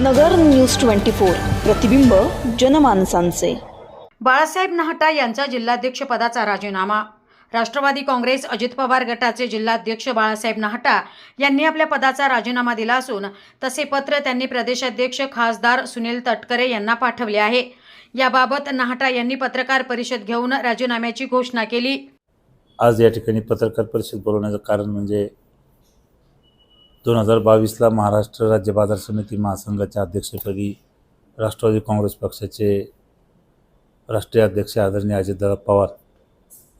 नगर news twenty four प्रतिबिंब जनमानसांचे. बाळासाहेब नहाटा यांचा जिल्हाध्यक्षपदाचा राजीनामा. राष्ट्रवादी काँग्रेस अजित पवार गटाचे जिल्हाध्यक्ष बाळासाहेब नहाटा यांनी आपल्या पदाचा राजीनामा दिला असून तसे पत्र त्यांनी प्रदेशाध्यक्ष खासदार सुनील तटकरे यांना पाठवले आहे. याबाबत नहाटा यांनी पत्रकार परिषद घेऊन राजीनाम्याची घोषणा केली. आज या ठिकाणी पत्रकार परिषद बोलवण्याचं कारण म्हणजे दोन हजार बावीसला महाराष्ट्र राज्य बाजार समिती महासंघाच्या अध्यक्षपदी राष्ट्रवादी काँग्रेस पक्षाचे राष्ट्रीय अध्यक्ष आदरणीय अजितदादा पवार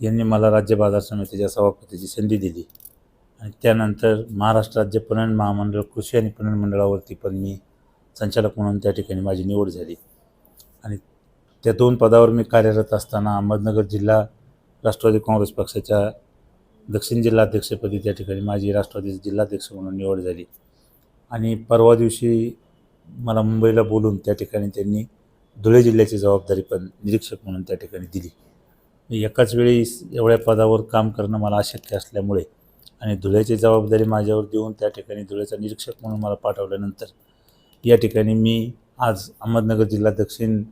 यांनी मला राज्य बाजार समितीच्या सभापतीची संधी दिली. आणि त्यानंतर महाराष्ट्र राज्य पणन महामंडळ कृषी आणि पणन मंडळावरती पण मी संचालक म्हणून त्या ठिकाणी माझी निवड झाली. आणि त्या दोन पदावर मी कार्यरत असताना अहमदनगर जिल्हा राष्ट्रवादी काँग्रेस पक्षाच्या दक्षिण जिल्हाध्यक्षपदी त्या ठिकाणी माझी राष्ट्रवादी जिल्हाध्यक्ष म्हणून निवड झाली. आणि परवा दिवशी मला मुंबईला बोलून त्या ठिकाणी त्यांनी धुळे जिल्ह्याची जबाबदारी पण निरीक्षक म्हणून त्या ठिकाणी दिली. एकाच वेळी एवढ्या पदावर काम करणं मला अशक्य असल्यामुळे आणि धुळ्याची जबाबदारी माझ्यावर देऊन त्या ठिकाणी धुळ्याचा निरीक्षक म्हणून मला पाठवल्यानंतर या ठिकाणी मी आज अहमदनगर जिल्हा दक्षिण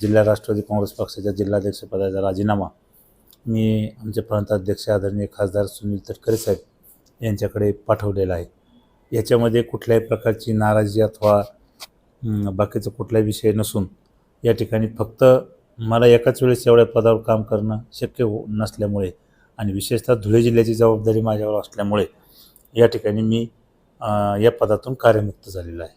जिल्हा राष्ट्रवादी काँग्रेस पक्षाच्या जिल्हाध्यक्षपदाचा राजीनामा मी आमचे प्रांताध्यक्ष आदरणीय खासदार सुनील तटकरे साहेब यांच्याकडे पाठवलेला आहे. याच्यामध्ये कुठल्याही प्रकारची नाराजी अथवा बाकीचा कुठलाही विषय नसून या ठिकाणी फक्त मला एकाच वेळेस एवढ्या पदावर काम करणं शक्य हो नसल्यामुळे आणि विशेषतः धुळे जिल्ह्याची जबाबदारी माझ्यावर असल्यामुळे या ठिकाणी मी या पदातून कार्यमुक्त झालेलो आहे.